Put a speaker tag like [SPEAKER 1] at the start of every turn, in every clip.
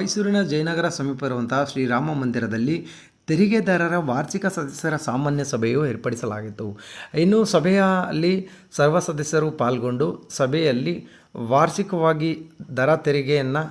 [SPEAKER 1] ಮೈಸೂರಿನ ಜಯನಗರ ಸಮೀಪ ಇರುವಂತಹ ಶ್ರೀರಾಮ ಮಂದಿರದಲ್ಲಿ ತೆರಿಗೆದಾರರ ವಾರ್ಷಿಕ ಸದಸ್ಯರ ಸಾಮಾನ್ಯ ಸಭೆಯು ಏರ್ಪಡಿಸಲಾಗಿತ್ತು. ಇನ್ನು ಸಭೆಯಲ್ಲಿ ಸರ್ವ ಸದಸ್ಯರು ಪಾಲ್ಗೊಂಡು ಸಭೆಯಲ್ಲಿ ವಾರ್ಷಿಕವಾಗಿ ದರ ತೆರಿಗೆಯನ್ನು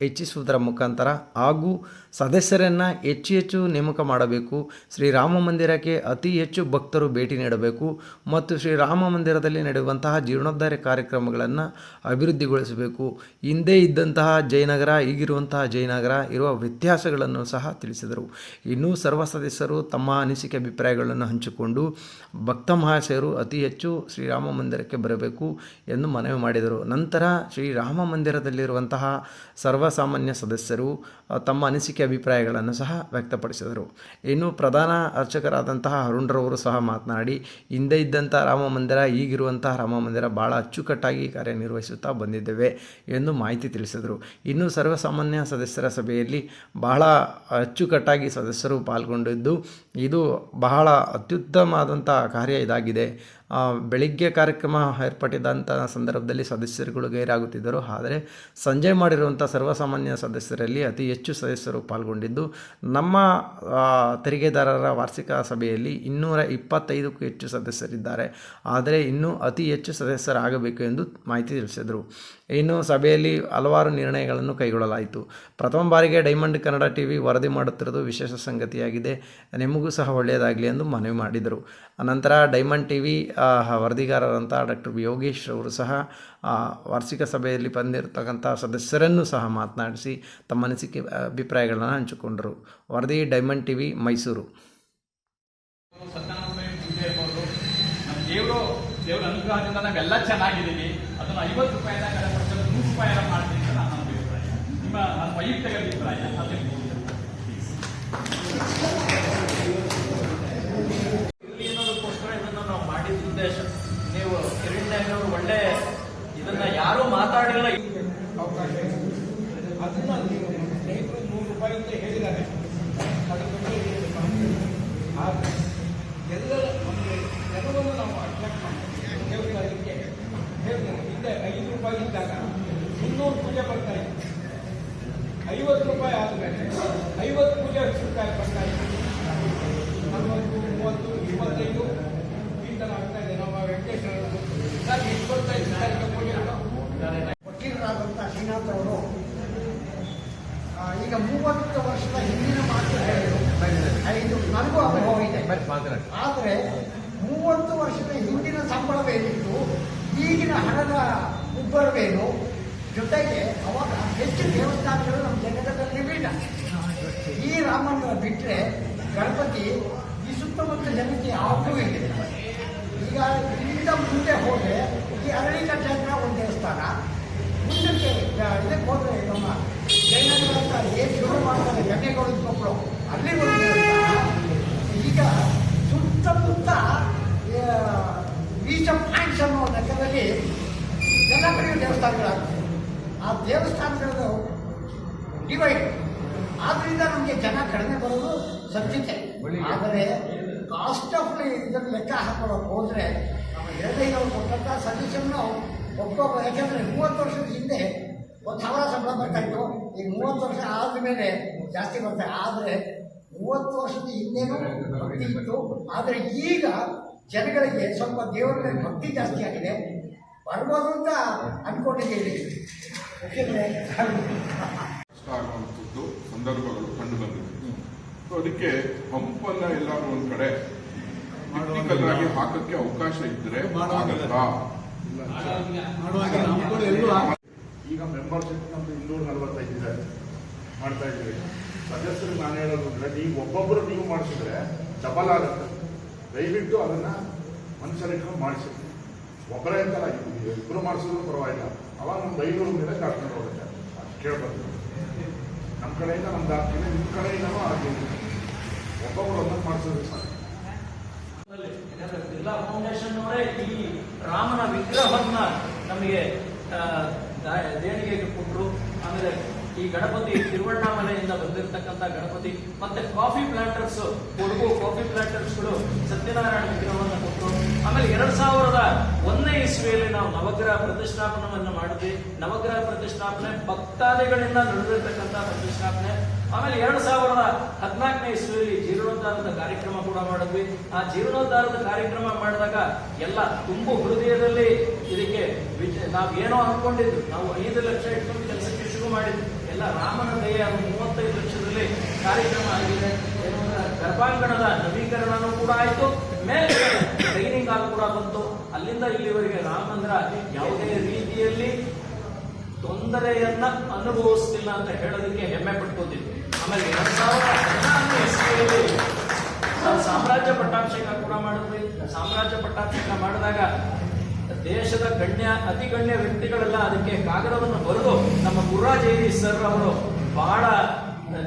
[SPEAKER 1] ಹೆಚ್ಚಿಸುವುದರ ಮುಖಾಂತರ ಹಾಗೂ ಸದಸ್ಯರನ್ನು ಹೆಚ್ಚು ಹೆಚ್ಚು ನೇಮಕ ಮಾಡಬೇಕು. ಶ್ರೀರಾಮ ಮಂದಿರಕ್ಕೆ ಅತಿ ಹೆಚ್ಚು ಭಕ್ತರು ಭೇಟಿ ನೀಡಬೇಕು ಮತ್ತು ಶ್ರೀರಾಮ ಮಂದಿರದಲ್ಲಿ ನಡೆಯುವಂತಹ ಜೀರ್ಣೋದ್ಧಾರ ಕಾರ್ಯಕ್ರಮಗಳನ್ನು ಅಭಿವೃದ್ಧಿಗೊಳಿಸಬೇಕು. ಹಿಂದೆ ಇದ್ದಂತಹ ಜಯನಗರ, ಈಗಿರುವಂತಹ ಜಯನಗರ ಇರುವ ವ್ಯತ್ಯಾಸಗಳನ್ನು ಸಹ ತಿಳಿಸಿದರು. ಇನ್ನೂ ಸರ್ವ ಸದಸ್ಯರು ತಮ್ಮ ಅನಿಸಿಕೆ ಅಭಿಪ್ರಾಯಗಳನ್ನು ಹಂಚಿಕೊಂಡು ಭಕ್ತ ಮಹಾಶಯರು ಅತಿ ಹೆಚ್ಚು ಶ್ರೀರಾಮ ಮಂದಿರಕ್ಕೆ ಬರಬೇಕು ಎಂದು ಮನವಿ ಮಾಡಿದರು. ನಂತರ ಶ್ರೀರಾಮ ಮಂದಿರದಲ್ಲಿರುವಂತಹ ಸರ್ವಸಾಮಾನ್ಯ ಸದಸ್ಯರು ತಮ್ಮ ಅನಿಸಿಕೆ ಅಭಿಪ್ರಾಯಗಳನ್ನು ಸಹ ವ್ಯಕ್ತಪಡಿಸಿದರು. ಇನ್ನು ಪ್ರಧಾನ ಅರ್ಚಕರಾದಂತಹ ಅರುಣ್ರವರು ಸಹ ಮಾತನಾಡಿ, ಹಿಂದೆ ಇದ್ದಂಥ ರಾಮ ಮಂದಿರ, ಈಗಿರುವಂತಹ ರಾಮ ಮಂದಿರ ಭಾಳ ಅಚ್ಚುಕಟ್ಟಾಗಿ ಕಾರ್ಯನಿರ್ವಹಿಸುತ್ತಾ ಬಂದಿದ್ದೇವೆ ಎಂದು ಮಾಹಿತಿ ತಿಳಿಸಿದರು. ಇನ್ನು ಸರ್ವಸಾಮಾನ್ಯ ಸದಸ್ಯರ ಸಭೆಯಲ್ಲಿ ಬಹಳ ಅಚ್ಚುಕಟ್ಟಾಗಿ ಸದಸ್ಯರು ಪಾಲ್ಗೊಂಡಿದ್ದು, ಇದು ಬಹಳ ಅತ್ಯುತ್ತಮವಾದಂಥ ಕಾರ್ಯ ಇದಾಗಿದೆ. ಬೆಳಿಗ್ಗೆ ಕಾರ್ಯಕ್ರಮ ಏರ್ಪಟ್ಟಿದ್ದಂಥ ಸಂದರ್ಭದಲ್ಲಿ ಸದಸ್ಯರುಗಳು ಗೈರಾಗುತ್ತಿದ್ದರು. ಆದರೆ ಸಂಜೆ ಮಾಡಿರುವಂಥ ಸರ್ವಸಾಮಾನ್ಯ ಸದಸ್ಯರಲ್ಲಿ ಅತಿ ಹೆಚ್ಚು ಸದಸ್ಯರು ಪಾಲ್ಗೊಂಡಿದ್ದು, ನಮ್ಮ ತೆರಿಗೆದಾರರ ವಾರ್ಷಿಕ ಸಭೆಯಲ್ಲಿ ಇನ್ನೂರ ಇಪ್ಪತ್ತೈದಕ್ಕೂ ಹೆಚ್ಚು ಸದಸ್ಯರಿದ್ದಾರೆ. ಆದರೆ ಇನ್ನೂ ಅತಿ ಹೆಚ್ಚು ಸದಸ್ಯರಾಗಬೇಕು ಎಂದು ಮಾಹಿತಿ ತಿಳಿಸಿದರು. ಇನ್ನು ಸಭೆಯಲ್ಲಿ ಹಲವಾರು ನಿರ್ಣಯಗಳನ್ನು ಕೈಗೊಳ್ಳಲಾಯಿತು. ಪ್ರಥಮ ಬಾರಿಗೆ ಡೈಮಂಡ್ ಕನ್ನಡ ಟಿ ವಿ ವರದಿ ಮಾಡುತ್ತಿರುವುದು ವಿಶೇಷ ಸಂಗತಿಯಾಗಿದೆ. ನಿಮಗೂ ಸಹ ಒಳ್ಳೆಯದಾಗಲಿ ಎಂದು ಮನವಿ ಮಾಡಿದರು. ಅನಂತರ ಡೈಮಂಡ್ ಟಿ ವಿ ವರದಿಗಾರರಂಥ ಡಾಕ್ಟರ್ ಯೋಗೇಶ್ ಅವರು ಸಹ ವಾರ್ಷಿಕ ಸಭೆಯಲ್ಲಿ ಬಂದಿರತಕ್ಕಂಥ ಸದಸ್ಯರನ್ನು ಸಹ ಮಾತನಾಡಿಸಿ ತಮ್ಮ ಅನಿಸಿಕೆ, ಅಭಿಪ್ರಾಯಗಳನ್ನು ಹಂಚಿಕೊಂಡರು. ವರದಿ ಡೈಮಂಡ್ ಟಿ ವಿ ಮೈಸೂರು
[SPEAKER 2] ದೇವರು ಅನುಗ್ರಹದಿಂದ ನಾವೆಲ್ಲ ಚೆನ್ನಾಗಿದ್ದೀವಿ. ಅದನ್ನು ಐವತ್ತು ರೂಪಾಯಿನ ಕಡೆ ಕೊಟ್ಟು ನೂರು ರೂಪಾಯಿನ ಮಾಡ್ತೀನಿ ಅಂತ ನನ್ನ ಅಭಿಪ್ರಾಯ. ನಿಮ್ಮ ನನ್ನ ವೈಯಕ್ತಿಕ ಅಭಿಪ್ರಾಯ, ಅದಕ್ಕೆ
[SPEAKER 3] ಇಲ್ಲಿ ಅನ್ನೋದಕ್ಕೋಸ್ಕರ ಇದನ್ನ ನಾವು ಮಾಡಿದ ಉದ್ದೇಶ ನೀವು ಕಿರಣ್ಯವರು ಒಳ್ಳೆ ಇದನ್ನ ಯಾರು ಮಾತಾಡಿಲ್ಲ
[SPEAKER 4] ಅದನ್ನ ನೀವು ಸ್ನೇಹಿತರು ನೂರು ರೂಪಾಯಿ ಅಂತ ಹೇಳಿದ್ದಾರೆ ಅದ್ರ ಬಗ್ಗೆ ಆದರೆ ಎಲ್ಲ ಒಂದು ಜನವನ್ನು ನಾವು ಅಟ್ರಾಕ್ಟ್ ಮಾಡ್ತೀವಿ ದೇವರಿಗೆ ಹೇಳ್ತಾರೆ ಹಿಂದೆ ಐದು ರೂಪಾಯಿ ಇದ್ದಾಗ ಮುನ್ನೂರು ಪೂಜೆ ಬರ್ತಾ ಇತ್ತು ಐವತ್ತು ಐವತ್ತು ಪೂಜೆ ರೂಪಾಯಿ ಬರ್ತಾ ಇತ್ತು ನಲವತ್ತು ಮೂವತ್ತು ಇಪ್ಪತ್ತೈದು. ಈ ಥರ ಆಗ್ತಾ ಇದೆ. ನಮ್ಮ ವೆಂಕಟೇಶ್ವರ ಸರ್ ಇಪ್ಪತ್ತೈದು ತಾರೀಕು ಪೂಜೆಗಳು
[SPEAKER 5] ವಕೀಲರಾದಂಥ ಶ್ರೀನಾಥ್ ಅವರು ಈಗ ಮೂವತ್ತು ವರ್ಷದ ಹಿಂದಿನ ಮಾತು ಹೇಳಿದರು. ಐದು ನನಗೂ ಅನುಭವ ಇದೆ. ಆದರೆ ಮೂವತ್ತು ವರ್ಷದ ಹಿಂದಿನ ಸಂಬಳವೇನಿತ್ತು ಈಗಿನ ಹಣದ ಉಬ್ಬರವೇನು? ಜೊತೆಗೆ ಅವಾಗ ಹೆಚ್ಚು ದೇವಸ್ಥಾನಗಳು ನಮ್ಮ ಇರಲಿಲ್ಲ ಈ ರಾಮನ ಬಿಟ್ಟರೆ ಗಣಪತಿ ಈ ಸುತ್ತಮುತ್ತ ಜನಕ್ಕೆ ಯಾವಾಗೂ ಇಲ್ಲ. ಈಗ ಇಲ್ಲಿಂದ ಮುಂದೆ ಹೋದರೆ ಈ ಅರಳಿಕಟ್ಟೆ ಹತ್ರ ಒಂದು ದೇವಸ್ಥಾನ. ಮುಂದಕ್ಕೆ ಇದಕ್ಕೆ ಹೋದ್ರೆ ನಮ್ಮ ಜೈನಗರ ಅಂತ ಏನು ಶುರು ಮಾಡ್ತಾರೆ ಗಂಗೆಗೌಡ ಕೊಪ್ಪಳು ಅಲ್ಲಿ ಈಗ ಸುತ್ತಮುತ್ತ ಆಫ್ ಪಾಯಿಂಟ್ಸ್ ಅನ್ನೋ ಲೆಕ್ಕದಲ್ಲಿ ಕಡೆಯೂ ದೇವಸ್ಥಾನಗಳಾಗ್ತದೆ ಆ ದೇವಸ್ಥಾನಗಳು ಡಿವೈಡ್. ಆದ್ರಿಂದ ನಮಗೆ ಜನ ಕಡಿಮೆ ಬರೋದು ಸತ್ಯತೆ ಆದರೆ ಕಾಸ್ಟ್ ಆಫ್ ಇದನ್ನು ಲೆಕ್ಕ ಹಾಕೊಳ್ಳೋಕೆ ಹೋದರೆ ನಮ್ಮ ಎರಡೈನವರು ಕೊಟ್ಟಂಥ ಸಜೆಷನ್ನು ಒಪ್ಪ ಯಾಕೆಂದರೆ ಮೂವತ್ತು ವರ್ಷದ ಹಿಂದೆ ಒಂದು ಸಾವಿರ ಸಂಬಳ ಬರ್ತಾಯಿತ್ತು ಈಗ ಮೂವತ್ತು ವರ್ಷ ಆದಮೇಲೆ ಜಾಸ್ತಿ ಬರ್ತಾ ಆದರೆ ಮೂವತ್ತು ವರ್ಷದ ಹಿಂದೆನೂ ಭಕ್ತಿ ಇತ್ತು. ಆದರೆ ಈಗ ಜನಗಳಿಗೆ ಸ್ವಲ್ಪ ದೇವರ ಮೇಲೆ ಭಕ್ತಿ ಜಾಸ್ತಿ ಆಗಿದೆ. ಬರ್ಬೋದು ಅಂತ
[SPEAKER 6] ಕಷ್ಟ ಆಗುವಂಥದ್ದು ಸಂದರ್ಭಗಳು ಕಂಡು ಬಂದಿದೆ. ಸೊ ಅದಕ್ಕೆ ಪಂಪನ್ನ ಎಲ್ಲಾರು ಒಂದ್ ಕಡೆ ಆಗಿ ಹಾಕಕ್ಕೆ ಅವಕಾಶ ಇದ್ರೆ
[SPEAKER 7] ಈಗ ಮೆಂಬರ್ಶಿಪ್ ನಮ್ದು ಇನ್ನೂರ ನಲವತ್ತೈದು ಇದೆ. ಮಾಡ್ತಾ ಇದ್ರಿ ಸದಸ್ಯರು ನಾನು ಹೇಳೋದು ಅಂದ್ರೆ ನೀವು ಒಬ್ಬೊಬ್ಬರು ನೀವು ಮಾಡಿಸಿದ್ರೆ ಡಬಲ್ ಆಗುತ್ತೆ. ದಯವಿಟ್ಟು ಅದನ್ನ ಮನಸ್ಸಲ್ಲಿಟ್ಕೊಂಡು ಮಾಡಿಸಿ. ಒಬ್ಬರೇ ಅಂತಲ್ಲ ಇಬ್ಬರು ಮಾಡಿಸಿದ್ರು ಪರವಾಗಿಲ್ಲ. ಅವಾಗ ನಮ್ಮ ಐನೂರು ಮೇಲೆ ಕರ್ಕೊಂಡು ಹೋಗುತ್ತೆ ಅಷ್ಟು ಕೇಳ್ಬಂದು. ನಮ್ಮ ಕಡೆಯಿಂದ ನಮ್ದು ಆಗ್ತೀನಿ ನಿಮ್ಮ ಕಡೆಯಿಂದನೂ ಆಗ್ತೀನಿ ಒಬ್ಬೊಬ್ಬರು ಒಂದೊಂದು ಮಾಡಿಸೋದು
[SPEAKER 3] ಸರ್ ಬಿರ್ಲಾ ಫೌಂಡೇಶನ್ ಅವರೇ ಈ ರಾಮನ ವಿಗ್ರಹವನ್ನ ನಮಗೆ ದೇಣಿಗೆಗೆ ಕೊಟ್ಟರು ಆಮೇಲೆ ಈ ಗಣಪತಿ ತಿರುವಣ್ಣಾಮಲೆಯಿಂದ ಬಂದಿರತಕ್ಕಂತ ಗಣಪತಿ ಮತ್ತೆ ಕಾಫಿ ಪ್ಲಾಂಟರ್ಸ್ ಕೊಡಗು ಕಾಫಿ ಪ್ಲಾಂಟರ್ಸ್ಗಳು ಸತ್ಯನಾರಾಯಣ ವಿಗ್ರಹವನ್ನು ಕೊಟ್ಟರು ಆಮೇಲೆ ಎರಡ್ ಸಾವಿರದ ಒಂದನೇ ಇಸ್ವಿಯಲ್ಲಿ ನಾವು ನವಗ್ರಹ ಪ್ರತಿಷ್ಠಾಪನವನ್ನು ಮಾಡಿದ್ವಿ. ನವಗ್ರಹ ಪ್ರತಿಷ್ಠಾಪನೆ, ಭಕ್ತಾದಿಗಳಿಂದ ನಡೆದಿರ್ತಕ್ಕಂಥ ಪ್ರತಿಷ್ಠಾಪನೆ. ಆಮೇಲೆ ಎರಡ್ ಸಾವಿರದ ಹದಿನಾಲ್ಕನೇ ಇಸ್ವಿಯಲ್ಲಿ ಜೀರ್ಣೋದ್ಧಾರದ ಕಾರ್ಯಕ್ರಮ ಕೂಡ ಮಾಡಿದ್ವಿ. ಆ ಜೀರ್ಣೋದ್ಧಾರದ ಕಾರ್ಯಕ್ರಮ ಮಾಡಿದಾಗ ಎಲ್ಲ ತುಂಬು ಹೃದಯದಲ್ಲಿ ಇದಕ್ಕೆ ನಾವು ಏನೋ ಅನ್ಕೊಂಡಿದ್ದು ನಾವು ಐದು ಲಕ್ಷ ಇಟ್ಕೊಂಡು ಕೆಲಸಕ್ಕೆ ಶುರು ಮಾಡಿದ್ವಿ. ಎಲ್ಲ ರಾಮನ ದಯ ಮೂವತ್ತೈದು ಲಕ್ಷದಲ್ಲಿ ಕಾರ್ಯಕ್ರಮ ಆಗಿದೆ ಗರ್ಭಾಂಗಣದ ನವೀಕರಣನೂ ಕೂಡ ಆಯಿತು. ಮೇಲೆ ಟ್ರೈನಿಂಗ್ ಆಗಿ ಕೂಡ ಬಂತು. ಅಲ್ಲಿಂದ ಇಲ್ಲಿವರೆಗೆ ರಾಮಂದ್ರ ಯಾವುದೇ ರೀತಿಯಲ್ಲಿ ತೊಂದರೆಯನ್ನ ಅನುಭವಿಸ್ತಿಲ್ಲ ಅಂತ ಹೇಳೋದಕ್ಕೆ ಹೆಮ್ಮೆ ಪಟ್ಕೋತೀವಿ ಆಮೇಲೆ ಎರಡ್ ಸಾವಿರದ ಸಾಮ್ರಾಜ್ಯ ಪಟ್ಟಾಭಿಷೇಕ ಕೂಡ ಮಾಡಿದ್ವಿ. ಸಾಮ್ರಾಜ್ಯ ಪಟ್ಟಾಭಿಷೇಕ ಮಾಡಿದಾಗ ದೇಶದ ಗಣ್ಯ ಅತಿ ಗಣ್ಯ ವ್ಯಕ್ತಿಗಳೆಲ್ಲ ಅದಕ್ಕೆ ಕಾಗದವನ್ನು ಬರೆದು ನಮ್ಮ ಗುರ್ರಾಜೇರಿ ಸರ್ ಅವರು ಬಹಳ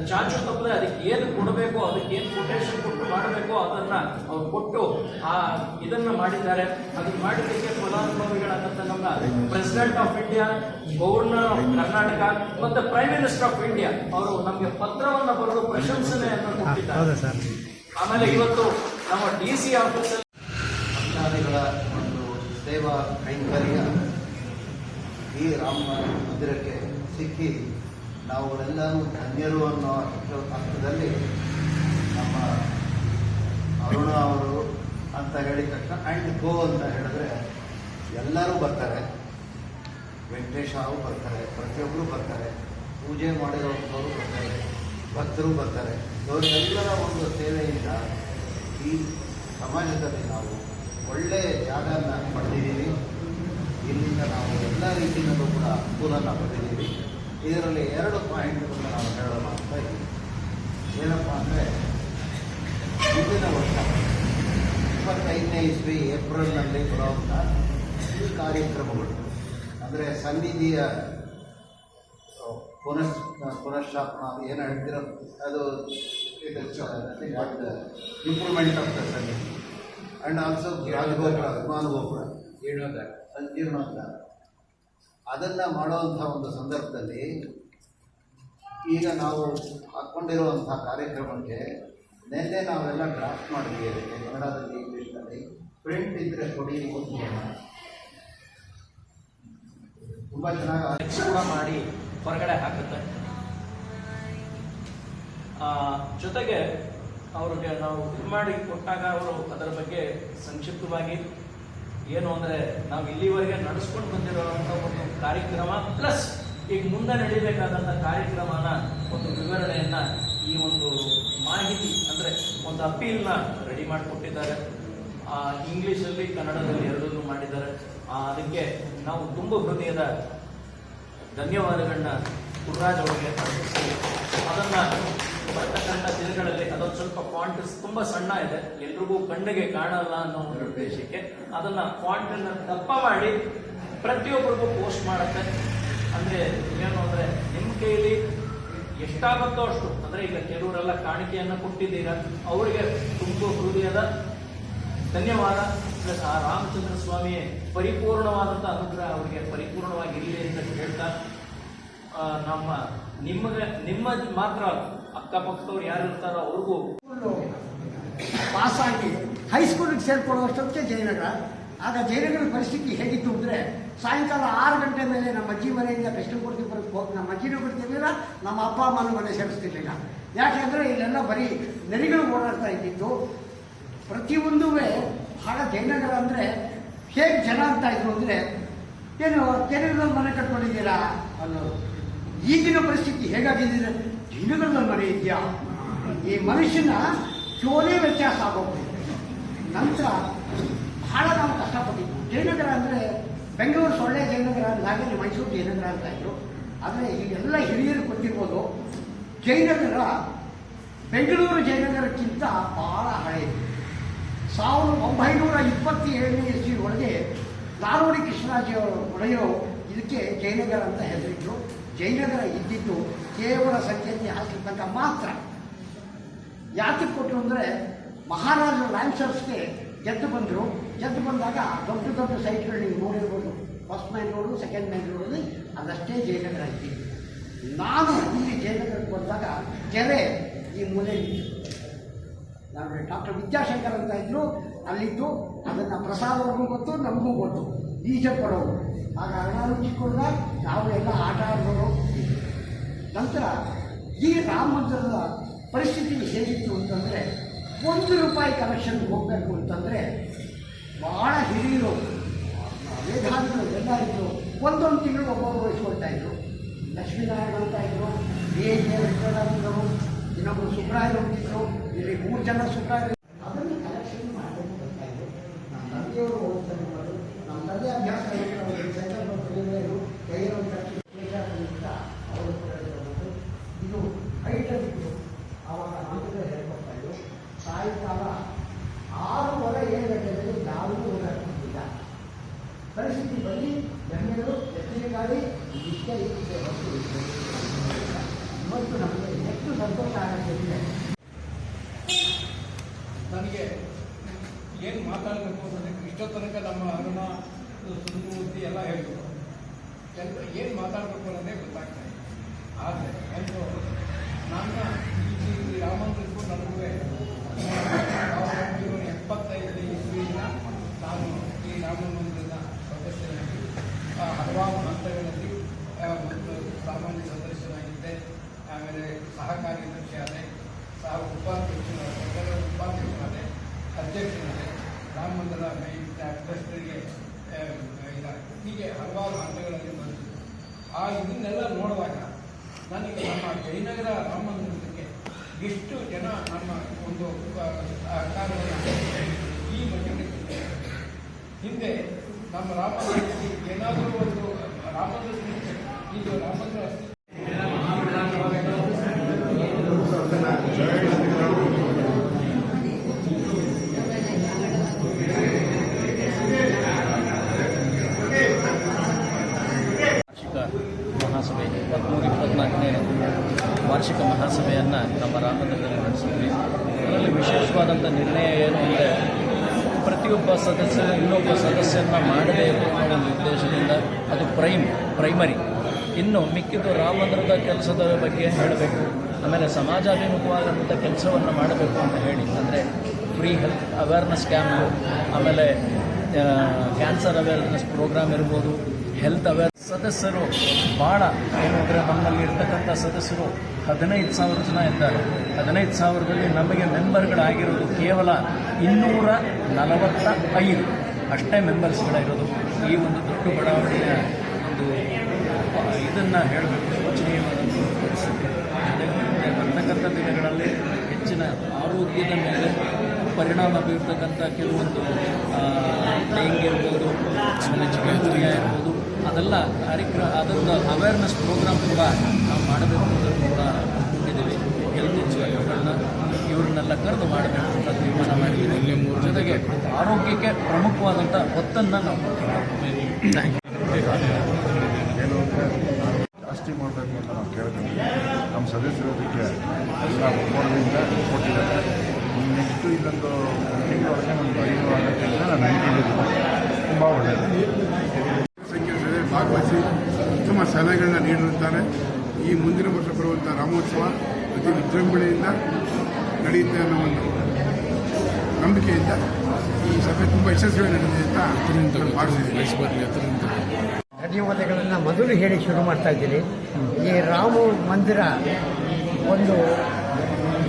[SPEAKER 3] ಚಾಚು ತಪ್ಪದೆ ಅದಕ್ಕೆ ಏನು ಕೊಡಬೇಕು ಅದಕ್ಕೆ ಏನು ಕೊಟೇಶನ್ ಕೊಟ್ಟು ಮಾಡಬೇಕು ಅದನ್ನ ಅವ್ರು ಕೊಟ್ಟು ಆ ಇದನ್ನ ಮಾಡಿದ್ದಾರೆ. ಅದನ್ನ ಮಾಡಿದ್ದಕ್ಕೆ ಫಲಾನುಭವಿಗಳಾದಂತ ನಮ್ಮ president of India governor of Karnataka ಮತ್ತೆ ಪ್ರೈಮ್ ಮಿನಿಸ್ಟರ್ ಆಫ್ ಇಂಡಿಯಾ ಅವರು ನಮಗೆ ಪತ್ರವನ್ನು ಬರೆದು ಪ್ರಶಂಸನೆಯನ್ನು ಕೊಟ್ಟಿದ್ದಾರೆ. ಆಮೇಲೆ ಇವತ್ತು ನಮ್ಮ ಡಿ ಸಿ ಆಫೀಸಲ್ಲಿ
[SPEAKER 8] ಸೇವಾ ಕೈಂಕರ್ಯ ಈ ರಾಮ ಮಂದಿರಕ್ಕೆ ಸಿಕ್ಕಿ ನಾವುಗಳೆಲ್ಲರೂ ಧನ್ಯರು ಅನ್ನೋ ಅರ್ಥದಲ್ಲಿ ನಮ್ಮ ಅರುಣ ಅವರು ಅಂತ ಹೇಳಿದ ತಕ್ಷಣ ಆ್ಯಂಡ್ ಗೋ ಅಂತ ಹೇಳಿದ್ರೆ ಎಲ್ಲರೂ ಬರ್ತಾರೆ. ವೆಂಕಟೇಶ ಅವರು ಬರ್ತಾರೆ ಪ್ರತಿಯೊಬ್ಬರು ಬರ್ತಾರೆ, ಪೂಜೆ ಮಾಡಿರೋಂಥವ್ರು ಬರ್ತಾರೆ, ಭಕ್ತರು ಬರ್ತಾರೆ. ಇವರೆಲ್ಲರ ಒಂದು ಸೇವೆಯಿಂದ ಈ ಸಮಾಜದಲ್ಲಿ ನಾವು ಒಳ್ಳೆಯ ಜಾಗನ ಪಡೆದಿದ್ದೀವಿ. ಇಲ್ಲಿಂದ ನಾವು ಎಲ್ಲ ರೀತಿಯಲ್ಲೂ ಕೂಡ ಅನುಕೂಲನ ಪಡೆದಿದ್ದೀವಿ. ಇದರಲ್ಲಿ ಎರಡು ಪಾಯಿಂಟ್ಗಳನ್ನು ನಾವು ಹೇಳೋಣ ಅಂತ ಇದ್ದೀವಿ. ಏನಪ್ಪ ಅಂದರೆ, ಮುಂದಿನ ವರ್ಷ, ಇಪ್ಪತ್ತೈದನೇ ಇಸ್ವಿ ಏಪ್ರಿಲ್ನಲ್ಲಿ ಬರುವಂಥ ಈ ಕಾರ್ಯಕ್ರಮಗಳು. ಅಂದರೆ ಸನ್ನಿಧಿಯ ಪುನಃ ಪುನಃಸ್ಥಾಪನ ಅದು ಏನು ಹೇಳ್ತಿರೋ? ಅದು ಇಂಪ್ರೂವ್ಮೆಂಟ್ ಆಫ್ ದ ಸನ್ನಿಧಿ. ಆ್ಯಂಡ್ ಆಲ್ಸೋ ರಾಜಗೋಪುರ ವಿಮಾನಗೋಪುರ ಜೀರ್ಣೋದ್ಧಾರ ಅದನ್ನು ಮಾಡುವಂಥ ಒಂದು ಸಂದರ್ಭದಲ್ಲಿ ಈಗ ನಾವು ಹಾಕ್ಕೊಂಡಿರುವಂಥ ಕಾರ್ಯಕ್ರಮಕ್ಕೆ ನಿನ್ನೆ ನಾವೆಲ್ಲ ಡ್ರಾಫ್ಟ್ ಮಾಡಿದ್ವಿ ಅದಕ್ಕೆ ಕನ್ನಡದಲ್ಲಿ, ಇಂಗ್ಲೀಷ್ನಲ್ಲಿ. ಪ್ರಿಂಟ್ ಇದ್ದರೆ ಕೊಡಿ ಓದ್ಬೋಣ ತುಂಬ ಚೆನ್ನಾಗಿ
[SPEAKER 3] ಮಾಡಿ ಹೊರಗಡೆ ಹಾಕುತ್ತೆ. ಜೊತೆಗೆ ಅವ್ರಿಗೆ ನಾವು ಇದು ಮಾಡಿ ಕೊಟ್ಟಾಗ ಅವರು ಅದರ ಬಗ್ಗೆ ಸಂಕ್ಷಿಪ್ತವಾಗಿ ಏನು ಅಂದ್ರೆ ನಾವು ಇಲ್ಲಿವರೆಗೆ ನಡೆಸ್ಕೊಂಡು ಬಂದಿರುವಂತ ಒಂದು ಕಾರ್ಯಕ್ರಮ, ಪ್ಲಸ್ ಈಗ ಮುಂದೆ ನಡೀಬೇಕಾದಂತ ಕಾರ್ಯಕ್ರಮನ ಒಂದು ವಿವರಣೆಯನ್ನು ಈ ಒಂದು ಮಾಹಿತಿ ಅಂದ್ರೆ ಒಂದು ಅಪೀಲ್ನ ರೆಡಿ ಮಾಡಿಕೊಟ್ಟಿದ್ದಾರೆ. ಇಂಗ್ಲಿಷಲ್ಲಿ, ಕನ್ನಡದಲ್ಲಿ ಎರಡನ್ನೂ ಮಾಡಿದ್ದಾರೆ. ಅದಕ್ಕೆ ನಾವು ತುಂಬ ಹೃದಯದ ಧನ್ಯವಾದಗಳನ್ನ ಗುರುರಾಜ್ ಅವರಿಗೆ ಅರ್ಪಿಸ್ತೀವಿ. ಅದನ್ನ ಬರ್ತಕ್ಕಂಥ ದಿನಗಳಲ್ಲಿ ಅದೊಂದು ಸ್ವಲ್ಪ ಫಾಂಟ್ ತುಂಬಾ ಸಣ್ಣ ಇದೆ. ಎಲ್ರಿಗೂ ಕಣ್ಣಿಗೆ ಕಾಣಲ್ಲ ಅನ್ನೋ ಒಂದು ಉದ್ದೇಶಕ್ಕೆ ಅದನ್ನ ಫಾಂಟ್ ದಪ್ಪ ಮಾಡಿ ಪ್ರತಿಯೊಬ್ಬರಿಗೂ ಪೋಸ್ಟ್ ಮಾಡುತ್ತೆ. ಅಂದ್ರೆ ಏನು ಅಂದ್ರೆ ನಿಮ್ಮ ಕೈಲಿ ಎಷ್ಟಾಗುತ್ತೋ ಅಷ್ಟು, ಅಂದ್ರೆ ಈಗ ಕೆಲವರೆಲ್ಲ ಕಾಣಿಕೆಯನ್ನ ಕೊಟ್ಟಿದ್ದೀರಾ, ಅವರಿಗೆ ತುಂಬ ಹೃದಯದ ಧನ್ಯವಾದ. ಪ್ಲಸ್ ಆ ರಾಮಚಂದ್ರ ಸ್ವಾಮಿ ಪರಿಪೂರ್ಣವಾದಂಥ ಅನುಗ್ರಹ ಅವರಿಗೆ ಪರಿಪೂರ್ಣವಾಗಿ ಇರಲಿ ಅಂತ ಹೇಳ್ತಾ ನಮ್ಮ ನಿಮಗೆ, ನಿಮ್ಮ ಮಾತ್ರ ಅಕ್ಕಪಕ್ಕದವ್ರು ಯಾರು ಇರ್ತಾರೋ ಅವ್ರಿಗೂ
[SPEAKER 5] ಪಾಸ್ ಪಾಸಾಗಿ ಹೈಸ್ಕೂಲಿಗೆ ಸೇರ್ಕೊಳ್ಳುವಷ್ಟೊತ್ತಿಗೆ ಜಯನಗರ. ಆಗ ಜಯನಗರ ಪರಿಸ್ಥಿತಿ ಹೇಗಿತ್ತು ಅಂದರೆ ಸಾಯಂಕಾಲ ಆರು ಗಂಟೆ ಮೇಲೆ ನಮ್ಮ ಅಜ್ಜಿ ಮನೆಯಿಂದ ಕೃಷ್ಣಮೂರ್ತಿ ಬರೋಕ್ಕೆ ಹೋಗಿ ನಮ್ಮ ಅಜ್ಜಿನೂ ಬಿಡ್ತಿರ್ಲಿಲ್ಲ ನಮ್ಮ ಅಪ್ಪ ಅಮ್ಮನ ಮನೆ ಸೇರಿಸ್ತಿರ್ಲಿಲ್ಲ. ಯಾಕೆಂದರೆ ಇಲ್ಲೆಲ್ಲ ಬರೀ ನರಿಗಳು ಓಡಾಡ್ತಾ ಇದ್ದಿತ್ತು. ಪ್ರತಿಯೊಂದೂ ಬಹಳ ಜಯನಗರ ಅಂದರೆ ಹೇಗೆ ಜನ ಅಂತ ಇದ್ರು ಅಂದರೆ, ಏನು ಜಯನಗರದಲ್ಲಿ ಮನೆ ಕಟ್ಕೊಂಡಿದ್ದೀರಾ ಅನ್ನೋದು. ಈಗಿನ ಪರಿಸ್ಥಿತಿ ಹೇಗಾಗಿದೆ? ಮನೆ ಇದೆಯಾ? ಈ ಮನುಷ್ಯನ ಚೋಲೆ ವ್ಯತ್ಯಾಸ ಆಗೋಗ್ತದೆ. ನಂತರ ಬಹಳ ನಾವು ಕಷ್ಟಪಟ್ಟಿದ್ವಿ. ಜಯನಗರ ಅಂದರೆ ಬೆಂಗಳೂರು ಸೊಳ್ಳೆ ಜಯನಗರ ಅಂತ ಹಾಗೆ ಮೈಸೂರು ಜಯನಗರ ಅಂತ ಇದ್ರು. ಆದರೆ ಈಗೆಲ್ಲ ಹಿರಿಯರು ಕೊಟ್ಟಿರ್ಬೋದು ಜಯನಗರ, ಬೆಂಗಳೂರು ಜಯನಗರಕ್ಕಿಂತ ಬಹಳ ಹಳೆಯದು ಸಾವಿರದ ಒಂಬೈನೂರ ಇಪ್ಪತ್ತೇಳನೇ ಇಸ್ವಿ ಒಳಗೆ ನಾರೋಡಿ ಕೃಷ್ಣರಾಜ ಒಡೆಯರು ಇದಕ್ಕೆ ಜಯನಗರ ಅಂತ ಹೆಸರಿದ್ರು. ಜಯನಗರ ಇದ್ದಿದ್ದು ಕೇವಲ ಸಂಖ್ಯೆಯಲ್ಲಿ ಹಾಕಿದ ಮಾತ್ರ. ಯಾತಕ್ಕೆ ಕೊಟ್ಟರು ಅಂದರೆ ಮಹಾರಾಜರು ಲ್ಯಾನ್ಸರ್ಸ್ಗೆ ಗೆದ್ದು ಬಂದರು. ಗೆದ್ದು ಬಂದಾಗ ದೊಡ್ಡ ದೊಡ್ಡ ಸೈಟ್ಗಳು ನೀವು ನೋಡಿರ್ಬೋದು. ಫಸ್ಟ್ ರೋಡು ಸೆಕೆಂಡ್ ರೋಡಲ್ಲಿ ಅದಷ್ಟೇ ಜಯನಗರ ಇದ್ದೀವಿ ನಾನು ಇಲ್ಲಿ ಜಯನಗರಕ್ಕೆ ಬಂದಾಗ ಕೆರೆ ಈ ಮೂಲೆ ನಾನು ಡಾಕ್ಟರ್ ವಿದ್ಯಾಶಂಕರ್ ಅಂತ ಇದ್ದರು ಅಲ್ಲಿದ್ದು ಅದನ್ನು ಪ್ರಸಾದವ್ರಿಗೂ ಗೊತ್ತು, ನಮಗೂ ಗೊತ್ತು. ಈಜ ಪಡೋರು ಆಗ ನಾನು ಚಿಕ್ಕುಳ್ಳ ನಾವು ಎಲ್ಲ ಆಟ ಆಡೋರು ನಂತರ ಈ ರಾಮ ಮಂದಿರದ ಪರಿಸ್ಥಿತಿ ಹೇಗಿತ್ತು ಅಂತಂದರೆ ಒಂದು ರೂಪಾಯಿ ಕಲೆಕ್ಷನ್ಗೆ ಹೋಗಬೇಕು ಅಂತಂದರೆ ಭಾಳ ಹಿರಿಯರು, ವೇದಾಂತರು ಎಲ್ಲ ಇದ್ದರು ಒಂದೊಂದು ತಿಂಗಳು ಒಬ್ಬೊಬ್ಬರು ವಹಿಸ್ಕೊಳ್ತಾ ಇದ್ರು. ಲಕ್ಷ್ಮೀನಾರಾಯಣ ಅಂತ ಇದ್ರು ಬಿ ಎ ವೆಂಕಟರಾಮರು ಇನ್ನೊಬ್ಬರು ಸುಬ್ರಾಯರು ಅಂತಿದ್ರು ಇಲ್ಲಿ ಮೂರು ಜನ ಸುಬ್ರಾಯರು ಅದನ್ನು ಕಲೆಕ್ಷನ್ ಮಾಡಬೇಕು ಅಂತ ಇದ್ರು ನಮ್ಮ ತಂದೆಯವರು ಓದ್ತಾರೆ ಮಾಡೋದು ನಮ್ಮ ತಂದೆ ಅಭ್ಯಾಸ ಆಗಿತ್ತು ಸೆಂಟರ್ ಕೈಯರು ಕೈಯರು ಅಂತ ಅವರು ಕೂಡ ಇರೋದು. ಇದು ಹೈಟಲ್ಲಿತ್ತು ಆವಾಗ ಆಂಧ್ರ ಹೇಳ್ಕೊಡ್ತಾ ಇದ್ರು ಸಾಯಂಕಾಲ ಆರೂವರೆ ಏಳು ಗಂಟೆಯಲ್ಲಿ ಯಾವುದೂ ಓಡಾಡ್ತಿದ್ದಿಲ್ಲ ಪರಿಸ್ಥಿತಿ ಬನ್ನಿ ಎಮ್ಮೆಗಳು ಎತ್ತಿನ ಗಾಡಿ ಇಷ್ಟೇ ಇರುತ್ತೆ ಹೊರತು ಇವತ್ತು ನಮಗೆ ಹೆಚ್ಚು ಸಂತೋಷ ಆಗುತ್ತೆ
[SPEAKER 4] ನನಗೆ ಏನು ಮಾತಾಡಬೇಕು ಅನ್ನೋದಕ್ಕೆ ಇಷ್ಟೋ ತನಕ ನಮ್ಮ ಅರುಣ ಸುಧಮೂರ್ತಿ ಎಲ್ಲ ಹೇಳಿದ್ರು. ಎಲ್ಲರೂ ಏನು ಮಾತಾಡಬೇಕು ಅನ್ನೋದೇ ಗೊತ್ತಾಗ್ತಾ ಇದೆ ಆದರೆ ಒಂದು ನನ್ನ ಈ ಈ ರಾಮಂದ್ರಿಗೂ ನನಗೂ ಇವರು ಎಪ್ಪತ್ತೈದನೇ ಇಸ್ವಿಯಿಂದ ನಾನು ಈ ರಾಮ ಮಂದಿರದ ಸದಸ್ಯನಾಗಿ ಆ, ಹಲವಾರು ಹಂತಗಳಲ್ಲಿ ಆ, ಒಂದು ಸಾಮಾನ್ಯ ಸದಸ್ಯನಾಗಿದ್ದೆ ಆಮೇಲೆ ಸಹ ಕಾರ್ಯದರ್ಶಿ ಆದೆ ಸಹ ಉಪಾಧ್ಯಕ್ಷನಾದೆ ಮೊದಲ ಉಪಾಧ್ಯಕ್ಷನಾದೆ ಅಧ್ಯಕ್ಷನಾದೆ ರಾಮ ಮಂದಿರ ಟ್ರಸ್ಟ್ರಿಗೆ ಇಲ್ಲ ಹೀಗೆ ಹಲವಾರು ಹಂತಗಳಲ್ಲಿ ಬಂತು ಆ ಇದನ್ನೆಲ್ಲ ನೋಡುವಾಗ ನನಗೆ ನಮ್ಮ ಜಯನಗರ ರಾಮ ಮಂದಿರಕ್ಕೆ ಎಷ್ಟು ಜನ ನಮ್ಮ ಒಂದು ಆ, ಕಾರ್ಯವನ್ನು ಈ ಮಟ್ಟಿಗೆ ಹಿಂದೆ ನಮ್ಮ ರಾಮ ಮಂದಿರದಲ್ಲಿ ಏನಾದರೂ ಒಂದು ರಾಮ ಮಂದಿರ ಇದು ರಾಮ ಮಂದಿರ ಅಸ್ತಿತ್ವ
[SPEAKER 3] ವಾರ್ಷಿಕ ಮಹಾಸಭೆ ಇಪ್ಪತ್ತ್ಮೂರು ಇಪ್ಪತ್ತ್ನಾಲ್ಕನೇ ವಾರ್ಷಿಕ ಮಹಾಸಭೆಯನ್ನು ನಮ್ಮ ರಾಮನಗರದಲ್ಲಿ ನಡೆಸಿದ್ವಿ ಅದರಲ್ಲಿ ವಿಶೇಷವಾದಂಥ ನಿರ್ಣಯ ಏನು ಅಂದರೆ ಸದಸ್ಯರು ಇನ್ನೊಬ್ಬ ಸದಸ್ಯರನ್ನ ಮಾಡಬೇಕು ಅನ್ನೋ ನಿರ್ದೇಶದಿಂದ ಅದು ಪ್ರೈಮ್ ಪ್ರೈಮರಿ ಇನ್ನು ಮಿಕ್ಕಿದ್ದು ರಾಮಂದ್ರದ ಕೆಲಸದ ಬಗ್ಗೆ ಹೇಳಬೇಕು. ಆಮೇಲೆ ಸಮಾಜಾಭಿಮುಖವಾದಂಥ ಕೆಲಸವನ್ನು ಮಾಡಬೇಕು ಅಂತ ಹೇಳಿ. ಅಂದರೆ ಫ್ರೀ ಹೆಲ್ತ್ ಅವೇರ್ನೆಸ್ ಕ್ಯಾಂಪು ಆಮೇಲೆ ಕ್ಯಾನ್ಸರ್ ಅವೇರ್ನೆಸ್ ಪ್ರೋಗ್ರಾಮ್ ಇರ್ಬೋದು ಹೆಲ್ತ್ ಅವೇರ್ ಸದಸ್ಯರು ಭಾಳ ಏನಂದರೆ ನಮ್ಮಲ್ಲಿ ಇರ್ತಕ್ಕಂಥ ಸದಸ್ಯರು ಹದಿನೈದು ಸಾವಿರ ಜನ ಇದ್ದಾರೆ. ಹದಿನೈದು ಸಾವಿರದಲ್ಲಿ ನಮಗೆ ಮೆಂಬರ್ಗಳಾಗಿರೋದು ಕೇವಲ ಇನ್ನೂರ ನಲವತ್ತ ಐದು ಅಷ್ಟೇ ಮೆಂಬರ್ಸ್ಗಳಾಗಿರೋದು ಈ ಒಂದು ದೊಡ್ಡ ಬಡಾವಣೆಯ ಒಂದು ಇದನ್ನು ಹೇಳಬೇಕು. ಶೋಚನೀಯವಾದಂಥ ಒಂದು ಬರ್ತಕ್ಕಂಥ ದಿನಗಳಲ್ಲಿ ಹೆಚ್ಚಿನ ಆರೋಗ್ಯದ ಮೇಲೆ ಪರಿಣಾಮ ಬೀರ್ತಕ್ಕಂಥ ಕೆಲವೊಂದು ಹೆಂಗಿರ್ಬೋದು ಇರ್ಬೋದು, ಆಮೇಲೆ ಚಿಕನ್ಗುರಿಯ ಇರ್ಬೋದು ಅದೆಲ್ಲ ಕಾರ್ಯಕ್ರಮ ಅದೊಂದು ಅವೇರ್ನೆಸ್ ಪ್ರೋಗ್ರಾಮ್ ಕೂಡ ನಾವು ಮಾಡಬೇಕು ಅಂತ ಕೂಡ ಅಂದ್ಕೊಂಡಿದ್ದೀವಿ ಹೆಲ್ತ್ ಇವರನ್ನ, ಇವ್ರನ್ನೆಲ್ಲ ಕರೆದು ಮಾಡಬೇಕು ಅಂತ ತೀರ್ಮಾನ ಮಾಡಿದ್ದೀವಿ. ಜೊತೆಗೆ ಆರೋಗ್ಯಕ್ಕೆ ಪ್ರಮುಖವಾದಂಥ ಒತ್ತನ್ನು ನಾವು
[SPEAKER 7] ಜಾಸ್ತಿ ಮಾಡಬೇಕು ಅಂತ ನಾವು ಕೇಳ್ತೀವಿ. ನಮ್ಮ ಸದಸ್ಯರೋದಕ್ಕೆ ಎಲ್ಲ ಕೊಟ್ಟಿದ್ದಾರೆ. ನೆಕ್ಸ್ಟು ಇದೊಂದು ತಿಂಗಳೊಳಗೆ ಒಂದು ಐನೂರು ಆಗತ್ತೆ ಅಂತ ನಾನು ತುಂಬ ಒಳ್ಳೆಯದು
[SPEAKER 9] ಭಾಗವಹಿಸಿ ಉತ್ತಮ ಸಲಹೆಗಳನ್ನ ನೀಡಿರುತ್ತಾರೆ. ಈ ಮುಂದಿನ ವರ್ಷ ಬರುವಂಥ ರಾಮೋತ್ಸವ ಅತಿ ವಿಜೃಂಭಣೆಯಿಂದ ನಡೆಯುತ್ತೆ ಅನ್ನೋ ಒಂದು ನಂಬಿಕೆಯಿಂದ ಈ ಸಭೆ ತುಂಬ ಯಶಸ್ವಿಯಾಗಿ ನಡೆದಿದೆ ಅಂತ ನಾನು ಭಾವಿಸಿದ್ದೀನಿ
[SPEAKER 5] ಧನ್ಯವಾದಗಳನ್ನು ಮೊದಲು ಹೇಳಿ ಶುರು ಮಾಡ್ತಾ ಇದ್ದೀನಿ. ಈ ರಾಮ ಮಂದಿರ ಒಂದು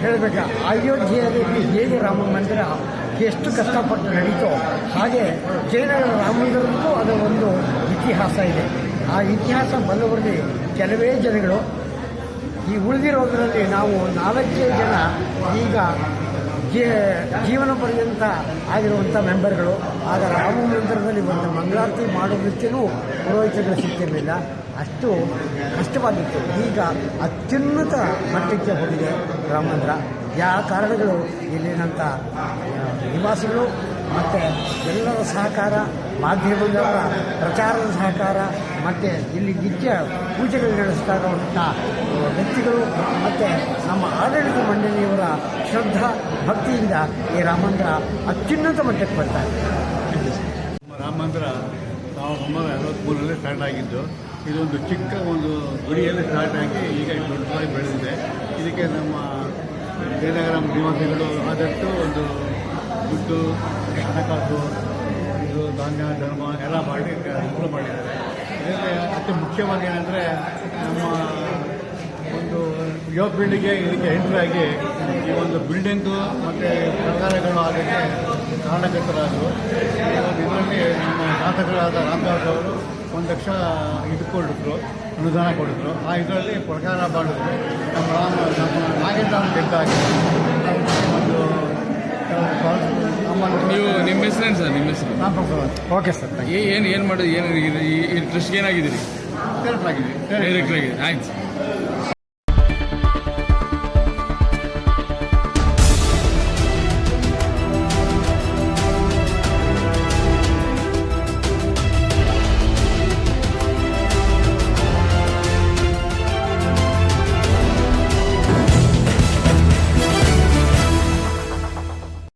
[SPEAKER 5] ಹೇಳಬೇಕಾ ಅಯೋಧ್ಯೆಯಲ್ಲಿ ಹೇಗೆ ರಾಮ ಮಂದಿರ ಎಷ್ಟು ಕಷ್ಟಪಟ್ಟು ನಡೀತೋ ಹಾಗೆ ಜಯನಗರ ರಾಮ ಮಂದಿರಕ್ಕೂ ಅದು ಒಂದು ಇತಿಹಾಸ ಇದೆ. ಆ ಇತಿಹಾಸ ಬಲ್ಲವರಲ್ಲಿ ಕೆಲವೇ ಜನಗಳು. ಈ ಉಳಿದಿರೋದರಲ್ಲಿ ನಾವು ನಾಲ್ಕೇ ಜನ ಈಗ ಜೀವನ ಪರ್ಯಂತ ಆಗಿರುವಂಥ ಮೆಂಬರ್ಗಳು. ಆಗ ರಾಮ ಮಂದಿರದಲ್ಲಿ ಒಂದು ಮಂಗಳಾರತಿ ಮಾಡೋದಕ್ಕೂ ಪುರೋಹಿತಗಳು ಸಿಗ್ತಿರಲಿಲ್ಲ. ಅಷ್ಟು ಕಷ್ಟವಾಗಿತ್ತು. ಈಗ ಅತ್ಯುನ್ನತ ಮಟ್ಟಕ್ಕೆ ಹೋಗಿದೆ ರಾಮ ಮಂದಿರ ಯಾವ ಕಾರಣಗಳು ಇಲ್ಲಿನಂಥ ನಿವಾಸಿಗಳು ಮತ್ತು ಎಲ್ಲರ ಸಹಕಾರ, ಮಾಧ್ಯಮದವರ ಪ್ರಚಾರದ ಸಹಕಾರ, ಮತ್ತು ಇಲ್ಲಿ ನಿತ್ಯ ಪೂಜೆಗಳು ನಡೆಸ್ತಾ ಇರುವಂಥ ವ್ಯಕ್ತಿಗಳು ಮತ್ತು ನಮ್ಮ ಆಡಳಿತ ಮಂಡಳಿಯವರ ಶ್ರದ್ಧಾ, ಭಕ್ತಿಯಿಂದ ಈ ರಾಮಂದ್ರ ಮಂದಿರ ಅತ್ಯುನ್ನತ ಮಟ್ಟಕ್ಕೆ ಬರ್ತಾ ಇದೆ
[SPEAKER 10] ರಾಮಂದ್ರ ಮಂದಿರ ಸಾವಿರದ ಒಂಬೈನೂರ ಅರವತ್ತ್ಮೂರರಲ್ಲಿ ಸ್ಟಾರ್ಟ್ ಆಗಿದ್ದು, ಇದೊಂದು ಚಿಕ್ಕ ಒಂದು ಗುಡಿಯಲ್ಲಿ ಸ್ಟಾರ್ಟ್ ಆಗಿ ಈಗ ದೊಡ್ಡದಾಗಿ ಬೆಳೆದಿದೆ. ಇದಕ್ಕೆ ನಮ್ಮ ಜಯನಗರ ನಿವಾಸಿಗಳು ಆದಷ್ಟು ಒಂದು ದುಡ್ಡು, ಹಣಕಾಸು, ಇದು ಧಾನ್ಯ ಧರ್ಮ ಎಲ್ಲ ಮಾಡಿ ಅನುಕೂಲ ಮಾಡಿದ್ದಾರೆ. ಇದರಲ್ಲಿ ಅತಿ ಮುಖ್ಯವಾಗಿ ಏನಂದರೆ ನಮ್ಮ ಒಂದು ಯುವ ಪೀಳಿಗೆ ಇದಕ್ಕೆ ಎಂಟ್ರಾಗಿ ಈ ಒಂದು ಬಿಲ್ಡಿಂಗು ಮತ್ತು ಸರ್ಕಾರಗಳು ಆಗಕ್ಕೆ ಕಾರಣಕರ್ತರಾದರು. ಇದರಲ್ಲಿ ನಮ್ಮ ಶಾಸಕರಾದ ರಾಮದಾಸ್ ಅವರು ಒಂದು ಲಕ್ಷ ಇದು ಕೊಡಿದ್ರು ಅನುದಾನ ಕೊಡಿದ್ರು. ಆ ಇದರಲ್ಲಿ ಪ್ರಕಾರ ಮಾಡಿದ್ರು ನಮ್ಮ ರಾಮ ನಮ್ಮ ನಾಗೇಂದ್ರ ಗೆದ್ದಾಗಿ ಒಂದು ನಮ್ಮ
[SPEAKER 2] ನೀವು ನಿಮ್ಮ ಹೆಸರೇನು ಸರ್? ನಿಮ್ಮ ಹೆಸರು?
[SPEAKER 5] ಓಕೆ ಸರ್
[SPEAKER 2] ಏನು ಏನು ಮಾಡೋದು ಏನು ಈ ಟ್ರಸ್ಟ್ಗೆ ಏನಾಗಿದ್ದೀರಿ?
[SPEAKER 10] ಸೇರ್ಪಾಗಿದ್ದೀವಿ
[SPEAKER 2] ಡೈರೆಕ್ಟರ್ ಆಗಿದೆ ಆಯ್ತು